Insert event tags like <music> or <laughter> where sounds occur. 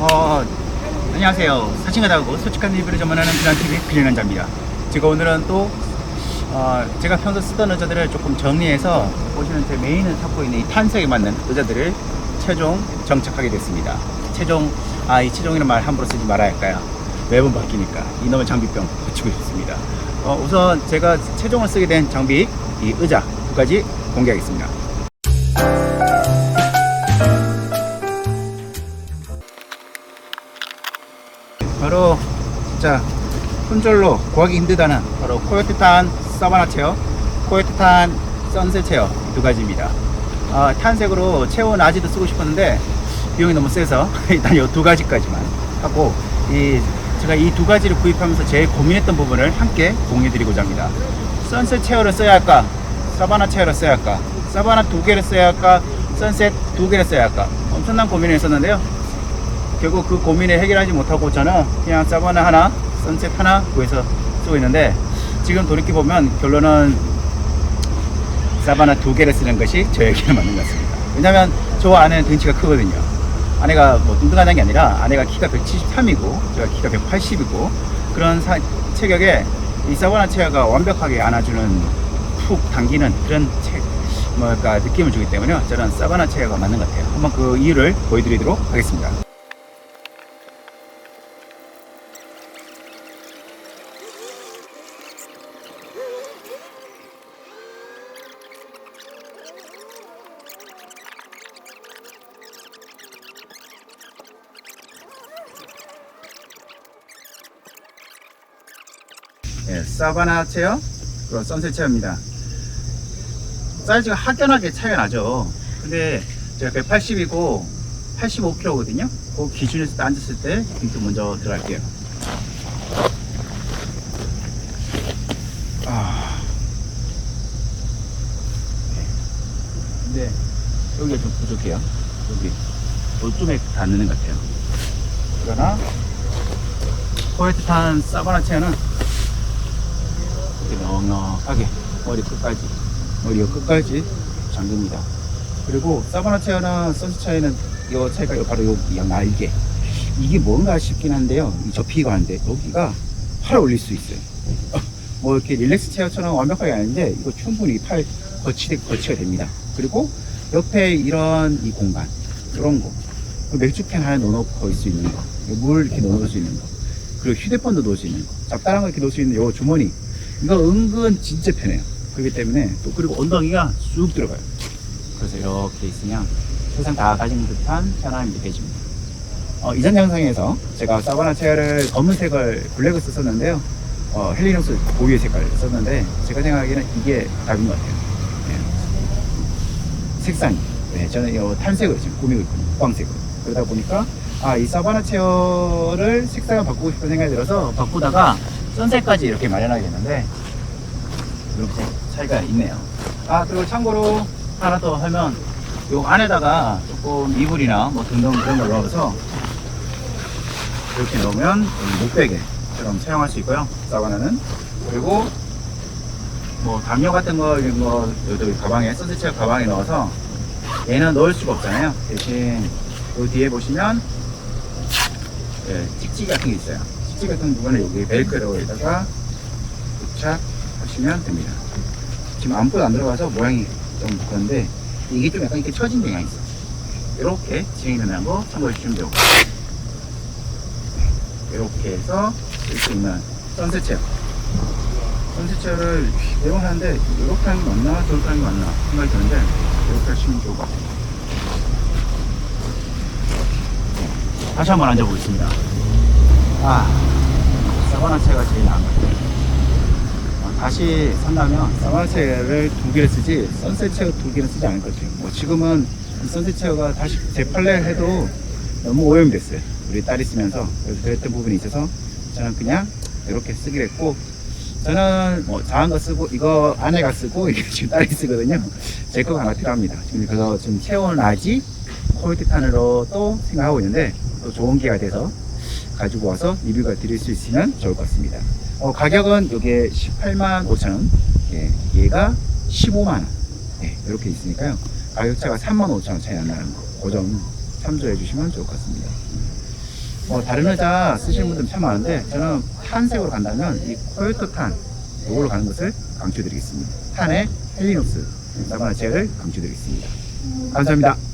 어, 안녕하세요. 사칭하다고 솔직한 리뷰를 전문하는 비난TV 비난자입니다. 제가 오늘은 또, 어, 제가 평소 쓰던 의자들을 조금 정리해서 보시면 제 메인을 찾고 있는 이 탄색에 맞는 의자들을 최종 정착하게 됐습니다. 최종, 아, 이 최종이라는 말 함부로 쓰지 말아야 할까요? 매번 바뀌니까 이놈의 장비병 고치고 싶습니다. 어, 우선 제가 최종을 쓰게 된 장비, 이 의자 두 가지 공개하겠습니다. 바로 진짜 손절로 구하기 힘들다는 바로 코요테탄 사바나 체어, 코요테탄 선셋 체어 두 가지입니다. 아, 탄색으로 체온 아지도 쓰고 싶었는데 비용이 너무 세서 <laughs> 일단 이 두 가지까지만 하고 이 제가 이 두 가지를 구입하면서 제일 고민했던 부분을 함께 공유드리고자 합니다. 선셋 체어를 써야 할까? 사바나 체어를 써야 할까? 사바나 두 개를 써야 할까? 선셋 두 개를 써야 할까? 엄청난 고민을 했었는데요. 결국 그 고민을 해결하지 못하고 저는 그냥 사바나 하나, 선셋 하나 구해서 쓰고 있는데 지금 돌이켜 보면 결론은 사바나 두 개를 쓰는 것이 저에게는 맞는 것 같습니다. 왜냐면 저 아내는 덩치가 크거든요. 아내가 뭐 뚱뚱하다는 게 아니라 아내가 키가 173이고 제가 키가 180이고 그런 사- 체격에 이 사바나 체어가 완벽하게 안아주는 푹 당기는 그런 체, 뭐랄까 느낌을 주기 때문에 저는 사바나 체어가 맞는 것 같아요. 한번 그 이유를 보여드리도록 하겠습니다. 예, 사바나 체어, 그리고 선셋 체어입니다. 사이즈가 확연하게 차이가 나죠. 근데 제가 180이고 85kg거든요. 그 기준에서 딱 앉았을 때 빙도 먼저 들어갈게요. 아. 네. 근데 여기가 좀 부족해요. 여기 요쯤에 닿는 것 같아요. 그러나 코에트탄 사바나 체어는 이렇게 넉넉하게 머리 끝까지 머리 끝까지 잠깁니다. 그리고 사바나 체어나 선수 차이는 이 차이가 요- 바로 여기 날개 이게 뭔가 싶긴 한데요. 이 접히고 하는데 여기가 팔 올릴 수 있어요. <laughs> 뭐 이렇게 릴렉스 체어처럼 완벽하게 아닌데 이거 충분히 팔 거치 거치가 됩니다. 그리고 옆에 이런 이 공간 이런 거 맥주캔 하나 넣어놓고 있을 수 있는 거, 물 이렇게 넣어놓을 수 있는 거, 그리고 휴대폰도 넣을 수 있는 거, 잡다한 거 이렇게 넣을 수 있는 요 주머니 이거 은근 진짜 편해요. 그렇기 때문에 또 그리고 엉덩이가 쑥 들어가요. 그래서 이렇게 있으면 세상 다 가진 듯한 편안함이 느껴집니다. 어, 이전 영상에서 제가 사바나 체어를 검은색을 블랙을 썼었는데요. 어, 헬리눅스 고유의 색깔을 썼는데 제가 생각하기에는 이게 답인 것 같아요. 네. 색상이. 네, 저는 이 탄색을 지금 꾸미고 있거든요. 광색으로. 그러다 보니까 아, 이 사바나 체어를 색상을 바꾸고 싶은 생각이 들어서 바꾸다가 선색까지 이렇게 마련하겠는데 이렇게 차이가 있네요. 아 그리고 참고로 하나 더 하면 요 안에다가 조금 이불이나 뭐 등등 그런 걸 넣어서 이렇게 넣으면 목베개처럼 사용할 수 있고요. 사바나는 그리고 뭐 담요 같은 거 이런 거 여기 가방에 선셋체 가방에 넣어서 얘는 넣을 수가 없잖아요. 대신 요 뒤에 보시면 예, 찍찍이 같은 게 있어요. 같은 부분을 여기 벨크로에다가 부착하시면 됩니다. 지금 아무것도 안 들어가서 모양이 좀 그런데 이게 좀 약간 이렇게 처진 경향이 있어요. 이렇게 진행이 되는 거 참고해 주시면 되고 이렇게 해서 쓸수 있는 선셋 체어 선셋 체어를 매번 하는데 이렇게 하는 게 맞나 저렇게 하는 게 맞나 생각이 드는데 이렇게 하시면 좋을 것 같아요. 다시 한번 앉아보겠습니다. 아, 사바나 체가 제일 나은 것 같아요. 어, 다시 산다면 사바나 체를 두 개를 쓰지 선셋 체어 두 개를 쓰지 않을 것 같아요. 뭐 지금은 이 선셋 체어가 다시 재팔레 해도 너무 오염이 됐어요. 우리 딸이 쓰면서 그랬던 부분이 있어서 저는 그냥 이렇게 쓰기로 했고 저는 뭐 작은 거 쓰고 이거 아내가 쓰고 이게 지금 딸이 쓰거든요. 제 거가 하나 필요합니다. 지금 그래서 지금 체온 라지 콜티탄으로 또 생각하고 있는데 또 좋은 기회가 돼서 가지고 와서 리뷰가 드릴 수 있으면 좋을 것 같습니다. 어, 가격은 이게 18만 5천 원, 예, 얘가 15만 원, 예, 이렇게 있으니까요. 가격차가 3만 5천 원 차이 안 나는 거, 그점 참조해 주시면 좋을 것 같습니다. 뭐 다른 의자 쓰시는 분들 참 많은데 저는 탄색으로 간다면 이 코요토 탄 이걸로 가는 것을 강추드리겠습니다. 탄의 헬리눅스 사바나 체어를 강추드리겠습니다. 감사합니다.